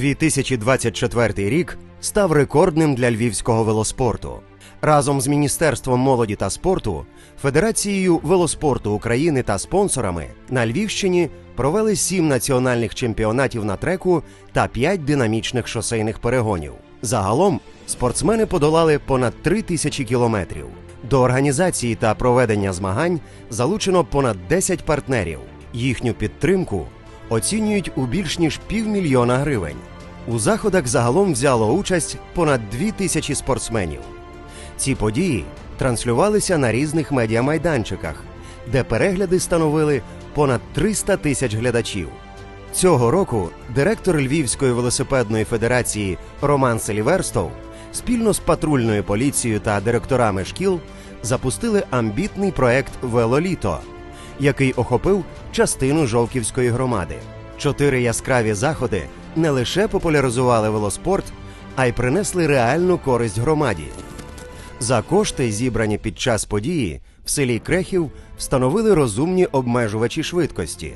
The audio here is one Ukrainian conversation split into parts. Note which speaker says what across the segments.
Speaker 1: 2024 рік став рекордним для львівського велоспорту. Разом з Міністерством молоді та спорту, Федерацією велоспорту України та спонсорами на Львівщині провели сім національних чемпіонатів на треку та п'ять динамічних шосейних перегонів. Загалом спортсмени подолали понад три тисячі кілометрів. До організації та проведення змагань залучено понад 10 партнерів. Їхню підтримку оцінюють у більш ніж півмільйона гривень. У заходах загалом взяло участь понад дві тисячі спортсменів. Ці події транслювалися на різних медіамайданчиках, де перегляди становили понад 300 тисяч глядачів. Цього року директор Львівської велосипедної федерації Роман Селіверстов спільно з патрульною поліцією та директорами шкіл запустили амбітний проект Велоліто, який охопив частину Жовківської громади. Чотири яскраві заходи не лише популяризували велоспорт, а й принесли реальну користь громаді. За кошти, зібрані під час події, в селі Крехів встановили розумні обмежувачі швидкості,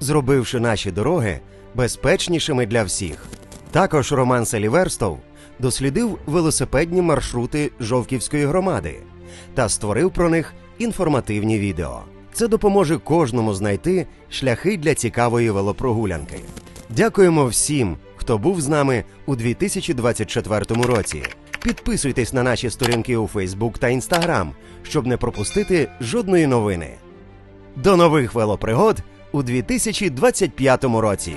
Speaker 1: зробивши наші дороги безпечнішими для всіх. Також Роман Селіверстов дослідив велосипедні маршрути Жовківської громади та створив про них інформативні відео. Це допоможе кожному знайти шляхи для цікавої велопрогулянки. Дякуємо всім, хто був з нами у 2024 році. Підписуйтесь на наші сторінки у Фейсбук та Інстаграм, щоб не пропустити жодної новини. До нових велопригод у 2025 році!